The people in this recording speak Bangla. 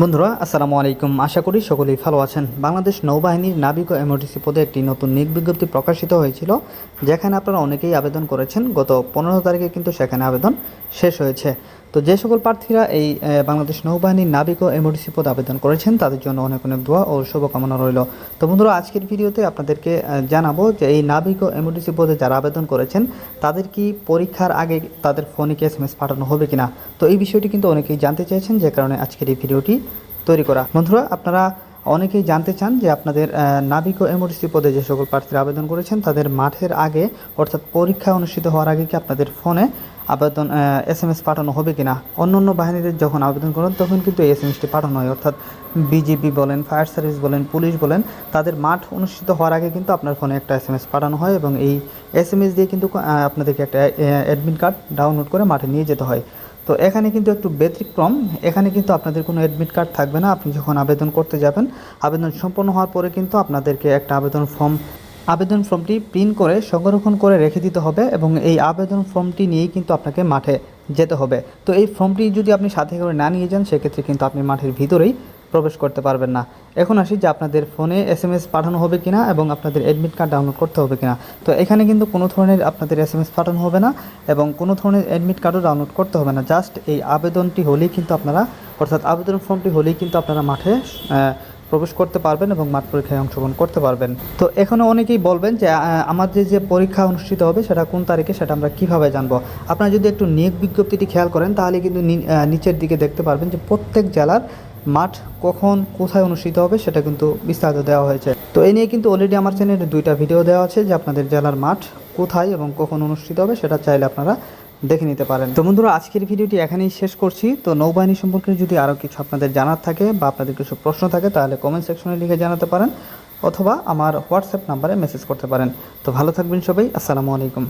বন্ধুরা, আসসালামু আলাইকুম। আশা করি সকলেই ভালো আছেন। বাংলাদেশ নৌবাহিনীর নাবিক ও এমার্জেন্সি পদে একটি নতুন নিয়োগ বিজ্ঞপ্তি প্রকাশিত হয়েছিল, যেখানে আপনারা অনেকেই আবেদন করেছেন। গত পনেরো তারিখে কিন্তু সেখানে আবেদন শেষ হয়েছে। তো যে সকল প্রার্থীরা এই বাংলাদেশ নৌবাহিনীর নাবিক ও এমডিসি পদ আবেদন করেছেন, তাদের জন্য অনেক অনেক দোয়া ও শুভকামনা রইল। তো বন্ধুরা, আজকের ভিডিওতে আপনাদেরকে জানাব যে এই নাবিক ও এমডিসি পদে যারা আবেদন করেছেন, তাদের কি পরীক্ষার আগে তাদের ফোনে কি এস এম এস পাঠানো হবে কিনা? তো এই বিষয়টি কিন্তু অনেকেই জানতে চাইছেন যে কারণে আজকের এই ভিডিওটি তৈরি করা। বন্ধুরা, আপনারা অনেকেই জানতে চান যে আপনাদের নাবিক ও এমওটিসি পদে যে সকল প্রার্থীরা আবেদন করেছেন তাদের মাঠের আগে, অর্থাৎ পরীক্ষা অনুষ্ঠিত হওয়ার আগে কি আপনাদের ফোনে আবেদন এস এম এস পাঠানো হবে কিনা? অন্য অন্য বাহিনীদের যখন আবেদন করেন, তখন কিন্তু এই এস এম এসটি পাঠানো হয়। অর্থাৎ বিজিবি বলেন, ফায়ার সার্ভিস বলেন, পুলিশ বলেন, তাদের মাঠ অনুষ্ঠিত হওয়ার আগে কিন্তু আপনার ফোনে একটা এস এম এস পাঠানো হয় এবং এই এস এম এস দিয়ে কিন্তু আপনাদেরকে একটা অ্যাডমিট কার্ড ডাউনলোড করে মাঠে নিয়ে যেতে হয়। তো এখানে কিন্তু একটু ব্যতিক্রম। এখানে কিন্তু আপনাদের কোনো অ্যাডমিট কার্ড থাকবে না। আপনি যখন আবেদন করতে যাবেন, আবেদন সম্পন্ন হওয়ার পরে কিন্তু আপনাদেরকে একটা আবেদন ফর্ম আবেদন ফর্মটি প্রিন্ট করে সংরক্ষণ করে রেখে দিতে হবে এবং এই আবেদন ফর্মটি নিয়েই কিন্তু আপনাকে মাঠে যেতে হবে। তো এই ফর্মটি যদি আপনি সাথে করে না নিয়ে যান, সেক্ষেত্রে কিন্তু আপনি মাঠের ভিতরেই প্রবেশ করতে পারবেন না। এখন আসি যে আপনাদের ফোনে এস এম এস পাঠানো হবে কিনা এবং আপনাদের অ্যাডমিট কার্ড ডাউনলোড করতে হবে কিনা। তো এখানে কিন্তু কোনো ধরনের আপনাদের এস এম এস পাঠানো হবে না এবং কোনো ধরনের অ্যাডমিট কার্ডও ডাউনলোড করতে হবে না। জাস্ট এই আবেদনটি হলেই কিন্তু আপনারা, অর্থাৎ আবেদন ফর্মটি হলেই কিন্তু আপনারা মাঠে প্রবেশ করতে পারবেন এবং মাঠ পরীক্ষায় অংশগ্রহণ করতে পারবেন। তো এখানে অনেকেই বলবেন যে আমাদের যে পরীক্ষা অনুষ্ঠিত হবে সেটা কোন তারিখে সেটা আমরা কীভাবে জানব? আপনারা যদি একটু নিয়োগ বিজ্ঞপ্তিটি খেয়াল করেন তাহলে কিন্তু নিচের দিকে দেখতে পারবেন যে প্রত্যেক জেলার মাঠ কখন কোথায় অনুষ্ঠিত হবে সেটা কিন্তু বিস্তারিত দেওয়া হয়েছে। তো এই নিয়ে কিন্তু অলরেডি আমার চ্যানেলে দুইটা ভিডিও দেওয়া আছে যে আপনাদের জেলার মাঠ কোথায় এবং কখন অনুষ্ঠিত হবে সেটা চাইলে আপনারা দেখে নিতে পারেন। তো বন্ধুরা, আজকের ভিডিওটি এখানেই শেষ করছি। তো নৌবাহিনী সম্পর্কে যদি আরও কিছু আপনাদের জানার থাকে বা আপনাদের কিছু প্রশ্ন থাকে, তাহলে কমেন্ট সেকশনে লিখে জানাতে পারেন অথবা আমার হোয়াটসঅ্যাপ নাম্বারে মেসেজ করতে পারেন। তো ভালো থাকবেন সবাই, আসসালামু আলাইকুম।